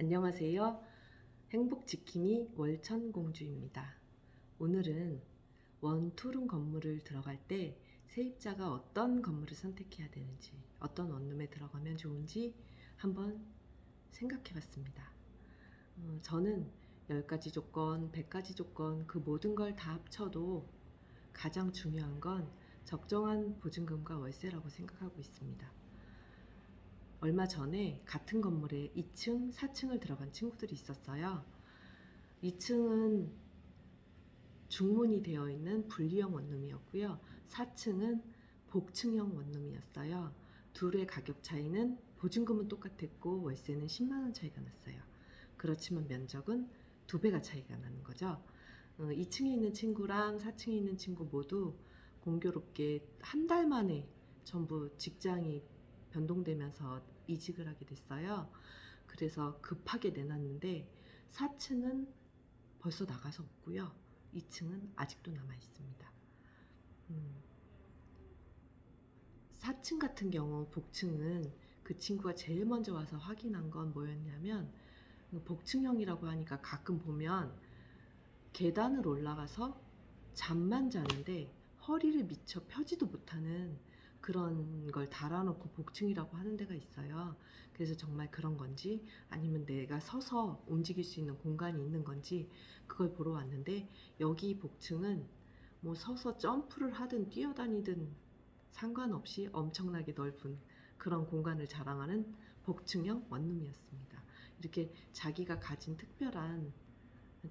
안녕하세요. 행복지킴이 월천공주입니다. 오늘은 원투룸 건물을 들어갈 때 세입자가 어떤 건물을 선택해야 되는지, 어떤 원룸에 들어가면 좋은지 한번 생각해 봤습니다. 어, 저는 10가지 조건, 100가지 조건, 그 모든 걸 다 합쳐도 가장 중요한 건 적정한 보증금과 월세라고 생각하고 있습니다. 얼마 전에 같은 건물에 2층, 4층을 들어간 친구들이 있었어요. 2층은 중문이 되어 있는 분리형 원룸이었고요. 4층은 복층형 원룸이었어요. 둘의 가격 차이는 보증금은 똑같았고 월세는 10만 원 차이가 났어요. 그렇지만 면적은 두 배가 차이가 나는 거죠. 어, 2층에 있는 친구랑 4층에 있는 친구 모두 공교롭게 한 달 만에 전부 직장이 변동되면서 이직을 하게 됐어요. 그래서 급하게 내놨는데 4층은 벌써 나가서 없고요. 2층은 아직도 남아 있습니다. 음, 4층 같은 경우 복층은 그 친구가 제일 먼저 와서 확인한 건 뭐였냐면 그 복층형이라고 하니까 가끔 보면 계단을 올라가서 잠만 자는데 허리를 미처 펴지도 못하는 그런 걸 달아놓고 복층이라고 하는 데가 있어요. 그래서 정말 그런 건지 아니면 내가 서서 움직일 수 있는 공간이 있는 건지 그걸 보러 왔는데 여기 복층은 뭐 서서 점프를 하든 뛰어다니든 상관없이 엄청나게 넓은 그런 공간을 자랑하는 복층형 원룸이었습니다. 이렇게 자기가 가진 특별한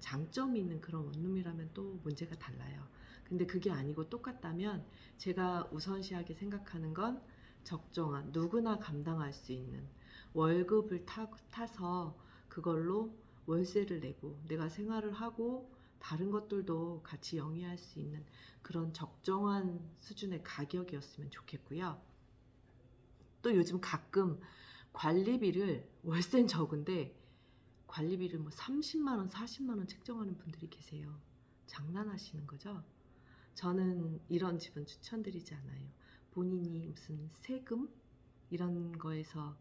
장점이 있는 그런 원룸이라면 또 문제가 달라요. 근데 그게 아니고 똑같다면 제가 우선시하게 생각하는 건 적정한 누구나 감당할 수 있는 월급을 타, 타서 그걸로 월세를 내고 내가 생활을 하고 다른 것들도 같이 영위할 수 있는 그런 적정한 수준의 가격이었으면 좋겠고요. 또 요즘 가끔 관리비를 월세는 적은데 관리비를 뭐 30만 원, 40만 원 책정하는 분들이 계세요. 장난하시는 거죠? 저는 이런 집은 추천드리지 않아요. 본인이 무슨 세금 이런 거에서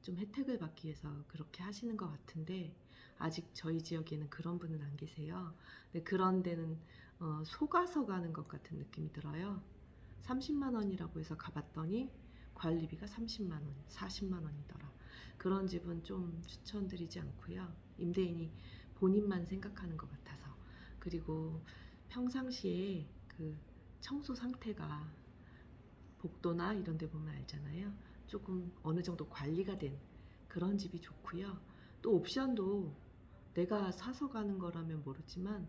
좀 혜택을 받기 위해서 그렇게 하시는 것 같은데 아직 저희 지역에는 그런 분은 안 계세요. 근데 그런 데는 어, 속아서 가는 것 같은 느낌이 들어요. 30만 원이라고 해서 가봤더니 관리비가 30만 원, 40만 원이더라. 그런 집은 좀 추천드리지 않고요. 임대인이 본인만 생각하는 것 같아서. 그리고 평상시에 그 청소 상태가 복도나 이런 데 보면 알잖아요. 조금 어느 정도 관리가 된 그런 집이 좋고요. 또 옵션도 내가 사서 가는 거라면 모르지만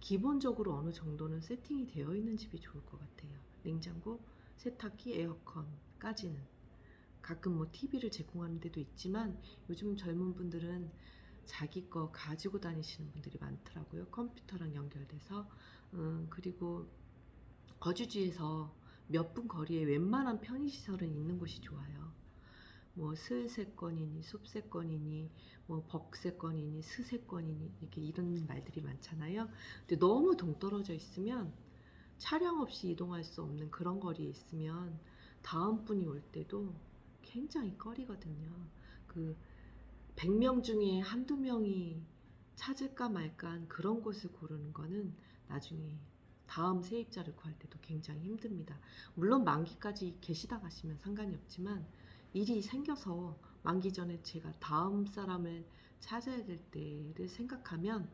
기본적으로 어느 정도는 세팅이 되어 있는 집이 좋을 것 같아요. 냉장고, 세탁기, 에어컨 까지는. 가끔 뭐 TV를 제공하는 데도 있지만 요즘 젊은 분들은 자기 거 가지고 다니시는 분들이 많더라고요. 컴퓨터랑 연결돼서. 음, 그리고 거주지에서 몇 분 거리에 웬만한 편의시설은 있는 곳이 좋아요. 뭐 슬세권이니 숲세권이니 뭐 벅세권이니 스세권이니 이렇게 이런 말들이 많잖아요. 근데 너무 동떨어져 있으면 차량 없이 이동할 수 없는 그런 거리에 있으면 다음 분이 올 때도 굉장히 꺼리거든요. 그 100명 중에 한두 명이 찾을까 말까 그런 곳을 고르는 거는 나중에 다음 세입자를 구할 때도 굉장히 힘듭니다. 물론 만기까지 계시다 가시면 상관이 없지만 일이 생겨서 만기 전에 제가 다음 사람을 찾아야 될 때를 생각하면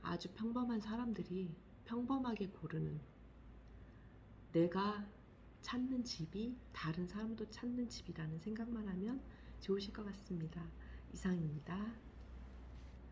아주 평범한 사람들이 평범하게 고르는 내가 찾는 집이 다른 사람도 찾는 집이라는 생각만 하면 좋으실 것 같습니다. 이상입니다.